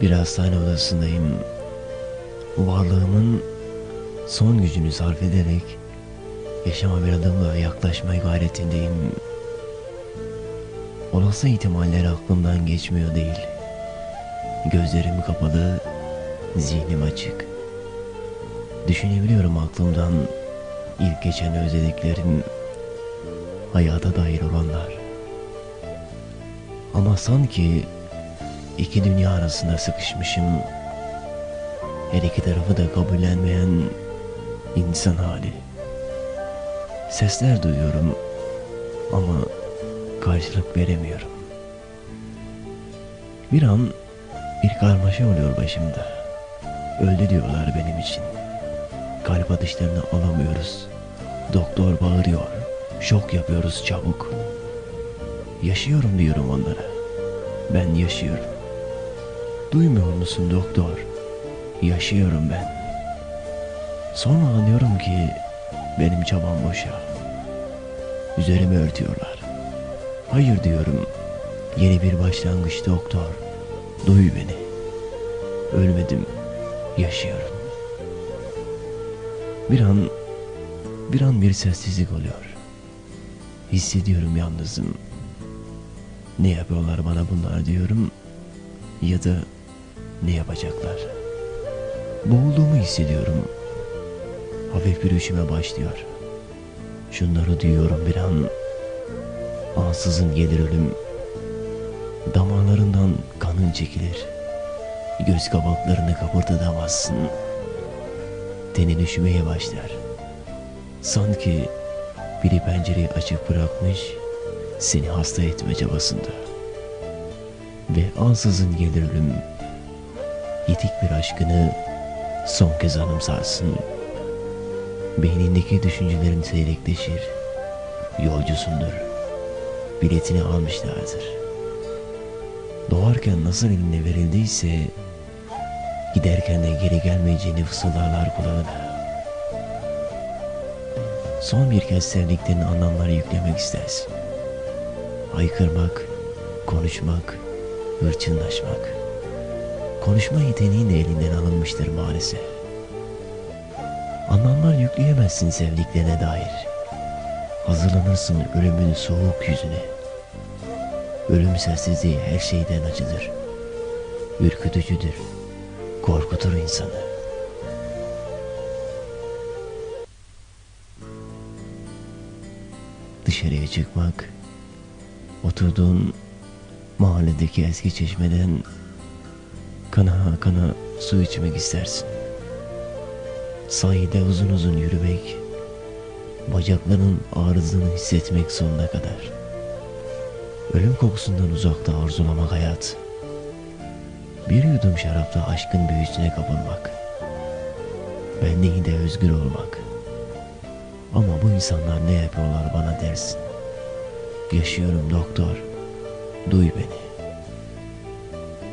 Bir hastane odasındayım. Varlığımın son gücünü sarf ederek yaşama bir adımla yaklaşmaya gayretindeyim. Olası ihtimaller aklımdan geçmiyor değil. Gözlerim kapalı, zihnim açık. Düşünebiliyorum aklımdan ilk geçen özlediklerim, hayata dair olanlar. Ama sanki iki dünya arasında sıkışmışım. Her iki tarafı da kabullenmeyen insan hali. Sesler duyuyorum ama karşılık veremiyorum. Bir an bir karmaşa oluyor başımda. Öldü diyorlar benim için. Kalp atışlarını alamıyoruz. Doktor bağırıyor. Şok yapıyoruz çabuk. Yaşıyorum diyorum onlara. Ben yaşıyorum. Duymuyor musun doktor? Yaşıyorum ben. Sonra anlıyorum ki benim çabam boşa. Üzerimi örtüyorlar. Hayır diyorum. Yeni bir başlangıç doktor. Duy beni. Ölmedim. Yaşıyorum. Bir an bir an bir sessizlik oluyor. Hissediyorum yalnızım. Ne yapıyorlar bana bunlar diyorum ya da ne yapacaklar? Boğulduğumu hissediyorum. Hafif bir üşüme başlıyor. Şunları duyuyorum bir an. Ansızın gelir ölüm. Damarlarından kanın çekilir. Göz kapaklarını kapırtıdamazsın. Tenin üşümeye başlar. Sanki biri pencereyi açık bırakmış, seni hasta etme çabasında. Ve ansızın gelir ölüm. Yitik bir aşkını son kez anımsarsın. Beynindeki düşüncelerin seyrekleşir. Yolcusundur. Biletini almışlardır. Doğarken nasıl eline verildiyse giderken de geri gelmeyeceğini fısıldarlar kulağına. Son bir kez sevdiklerinin anlamları yüklemek istersin. Haykırmak, konuşmak, hırçınlaşmak. Konuşma yeteneğin de elinden alınmıştır maalesef. Anlamlar yükleyemezsin sevdiklerine dair. Hazırlanırsın ölümün soğuk yüzüne. Ölüm sessizliği her şeyden acıdır. Ürkütücüdür. Korkutur insanı. Dışarıya çıkmak, oturduğun mahalledeki eski çeşmeden kana kana su içmek istersin. Sahilde uzun uzun yürümek, bacaklarının ağrıdığını hissetmek sonuna kadar. Ölüm kokusundan uzakta arzulamak hayat. Bir yudum şarapta aşkın büyüsüne kapılmak. Benliğinde özgür olmak. Ama bu insanlar ne yapıyorlar bana dersin. Yaşıyorum doktor. Duy beni.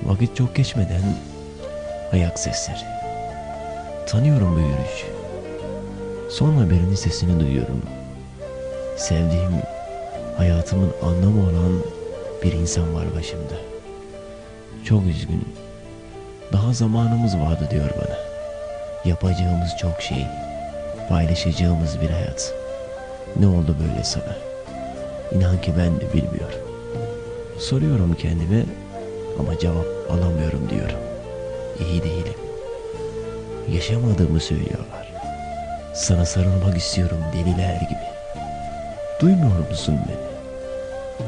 Vakit çok geçmeden ayak sesleri. Tanıyorum bu yürüyüş. Sonra birinin sesini duyuyorum. Sevdiğim, hayatımın anlamı olan bir insan var başımda. Çok üzgün. Daha zamanımız vardı diyor bana. Yapacağımız çok şey, paylaşacağımız bir hayat. Ne oldu böyle sana? İnan ki ben de bilmiyorum. Soruyorum kendime ama cevap alamıyorum diyorum. İyi değilim. Yaşamadığımı söylüyorlar. Sana sarılmak istiyorum deliler gibi. Duymuyor musun beni?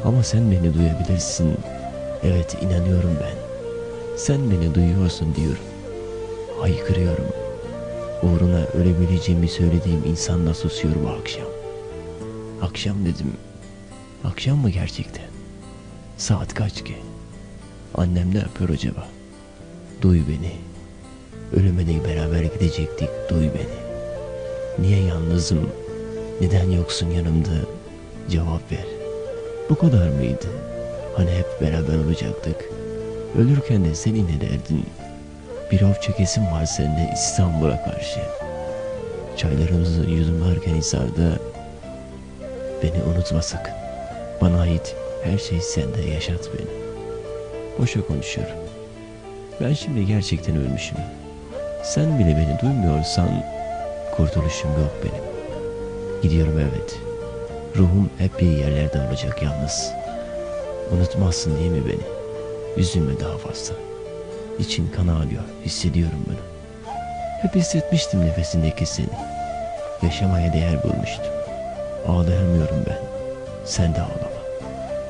Ama sen beni duyabilirsin. Evet inanıyorum ben. Sen beni duyuyorsun diyorum. Haykırıyorum. Uğruna ölebileceğimi söylediğim insanla susuyorum o akşam. Akşam dedim. Akşam mı gerçekten? Saat kaç ki? Annem ne yapıyor acaba? Duy beni. Ölüme de beraber gidecektik. Duy beni. Niye yalnızım? Neden yoksun yanımda? Cevap ver. Bu kadar mıydı? Hani hep beraber olacaktık. Ölürken de seninle derdin. Bir av çekesim var seninle İstanbul'a karşı. Çaylarımızı yudumlarken Hisar'da beni unutma sakın. Bana ait her şey sende yaşat beni. Boşa konuşuyorum. Ben şimdi gerçekten ölmüşüm. Sen bile beni duymuyorsan kurtuluşum yok benim. Gidiyorum evet. Ruhum hep bir yerlerde olacak yalnız. Unutmazsın değil mi beni? Üzülme daha fazla. İçin kan ağlıyor, hissediyorum bunu. Hep hissetmiştim nefesindeki seni. Yaşamaya değer bulmuştum. Ağlayamıyorum ben. Sen de ağlama.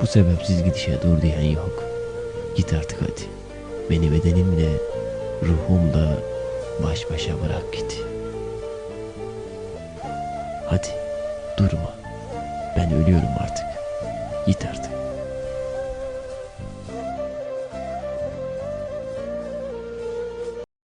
Bu sebepsiz gidişe dur diyen yok. Git artık hadi. Beni bedenimle, ruhumla baş başa bırak git. Hadi durma. Ben ölüyorum artık. Git artık.